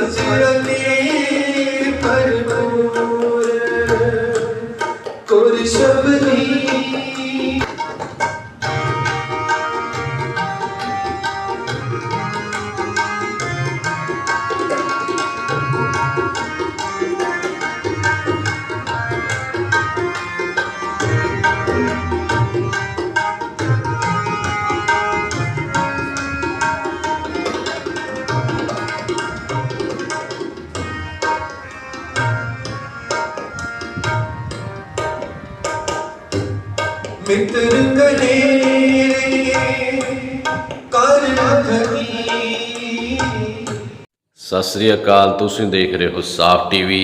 ਸਚ ਅਲੀ ਭਰਪੂਰ ਕੁਰ ਸ਼ਬਦੀ ਮਿੱਤਰ ਕਨੇਰੇ ਕਰ ਮਖਨੀ ਸਤਿ ਸ੍ਰੀ ਅਕਾਲ, ਤੁਸੀਂ ਦੇਖ ਰਹੇ ਹੋ ਸਾਫ਼ ਟੀਵੀ।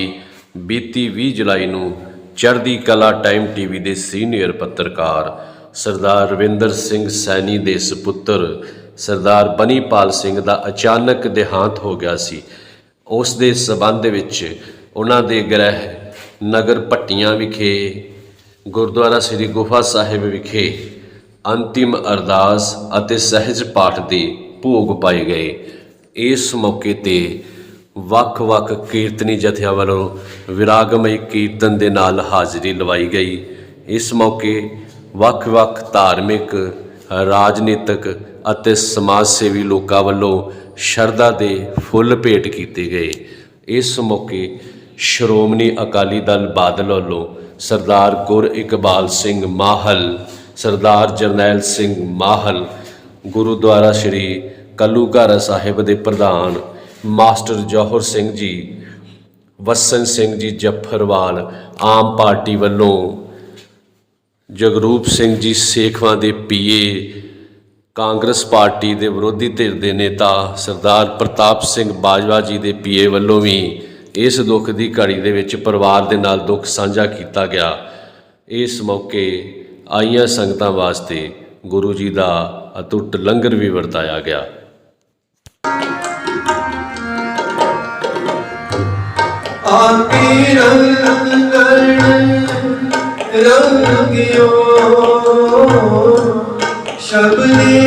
ਬੀਤੀ 20 ਜੁਲਾਈ ਨੂੰ ਚੜ੍ਹਦੀ ਕਲਾ ਟਾਈਮ ਟੀਵੀ ਦੇ ਸੀਨੀਅਰ ਪੱਤਰਕਾਰ ਸਰਦਾਰ ਰਵਿੰਦਰ ਸਿੰਘ ਸੈਣੀ ਦੇ ਸੁਪੁੱਤਰ ਸਰਦਾਰ ਬਨੀਪਾਲ ਸਿੰਘ ਦਾ ਅਚਾਨਕ ਦੇਹਾਂਤ ਹੋ ਗਿਆ ਸੀ। ਉਸ ਦੇ ਸਬੰਧ ਵਿੱਚ ਉਹਨਾਂ ਦੇ ਗ੍ਰਹਿ ਨਗਰ ਪੱਟੀਆਂ ਵਿਖੇ ਗੁਰਦੁਆਰਾ ਸ੍ਰੀ ਗੁਫਾ ਸਾਹਿਬ ਵਿਖੇ ਅੰਤਿਮ ਅਰਦਾਸ ਅਤੇ ਸਹਿਜ ਪਾਠ ਦੇ ਭੋਗ ਪਾਏ ਗਏ। ਇਸ ਮੌਕੇ ਤੇ ਵੱਖ-ਵੱਖ ਕੀਰਤਨੀ ਜਥਿਆਂ ਵੱਲੋਂ ਵਿਰਾਗਮਈ ਕੀਰਤਨ ਦੇ ਨਾਲ ਹਾਜ਼ਰੀ ਲਵਾਈ ਗਈ। ਇਸ ਮੌਕੇ ਵੱਖ-ਵੱਖ ਧਾਰਮਿਕ, ਰਾਜਨੀਤਿਕ ਅਤੇ ਸਮਾਜ ਸੇਵੀ ਲੋਕਾਂ ਵੱਲੋਂ ਸ਼ਰਧਾ ਦੇ ਫੁੱਲ ਭੇਟ ਕੀਤੇ ਗਏ। ਇਸ ਮੌਕੇ ਸ਼੍ਰੋਮਣੀ ਅਕਾਲੀ ਦਲ ਬਾਦਲ ਵੱਲੋਂ ਸਰਦਾਰ ਗੁਰ ਇਕਬਾਲ ਸਿੰਘ ਮਾਹਲ, ਸਰਦਾਰ ਜਰਨੈਲ ਸਿੰਘ ਮਾਹਲ, ਗੁਰਦੁਆਰਾ ਸ਼੍ਰੀ ਕੱਲੂਘਾਰਾ ਸਾਹਿਬ ਦੇ ਪ੍ਰਧਾਨ ਮਾਸਟਰ ਜੋਹਰ ਸਿੰਘ ਜੀ, ਵਸਨ ਸਿੰਘ ਜੀ ਜੱਫਰਵਾਲ, ਆਮ ਪਾਰਟੀ ਵੱਲੋਂ ਜਗਰੂਪ ਸਿੰਘ ਜੀ ਸੇਖਵਾਂ ਦੇ ਪੀਏ, ਕਾਂਗਰਸ ਪਾਰਟੀ ਦੇ ਵਿਰੋਧੀ ਧਿਰ ਦੇ ਨੇਤਾ ਸਰਦਾਰ ਪ੍ਰਤਾਪ ਸਿੰਘ ਬਾਜਵਾ ਜੀ ਦੇ ਪੀਏ ਵੱਲੋਂ ਵੀ ਇਸ ਦੁੱਖ ਦੀ ਘੜੀ ਦੇ ਵਿੱਚ ਪਰਿਵਾਰ ਦੇ ਨਾਲ ਦੁੱਖ ਸਾਂਝਾ ਕੀਤਾ ਗਿਆ। ਇਸ ਮੌਕੇ ਆਈਆਂ ਸੰਗਤਾਂ ਵਾਸਤੇ ਗੁਰੂ ਜੀ ਦਾ ਅਟੁੱਟ ਲੰਗਰ ਵੀ ਵਰਤਾਇਆ ਗਿਆ। ਆਪੀ ਰੰਗ ਰੰਗਿਓ, ਸ਼ਬਦੀ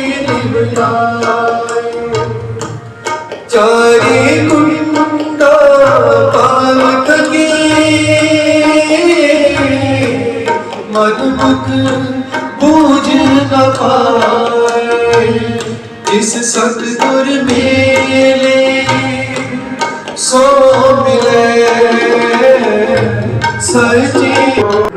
ਨਿਵਲਾਏ ਚਾਰੇ ਕੁੰਡਾ ਪਾਵਕ ਕੀ ਮਦਬੁਕ ਬੂਝ ਨ ਪਾਏ ਇਸ ਸਤਿਗੁਰ ਮੇਲੇ ਸੋ ਮਿਲੇ ਸੱਚੀ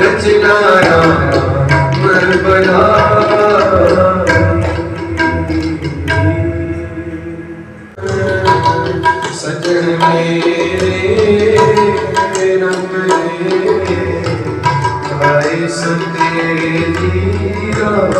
ਰਚਨਾ ਰਾਮ ਮਨ ਬਣਾ ਸਤੇ ਦੀ ਰਾਮ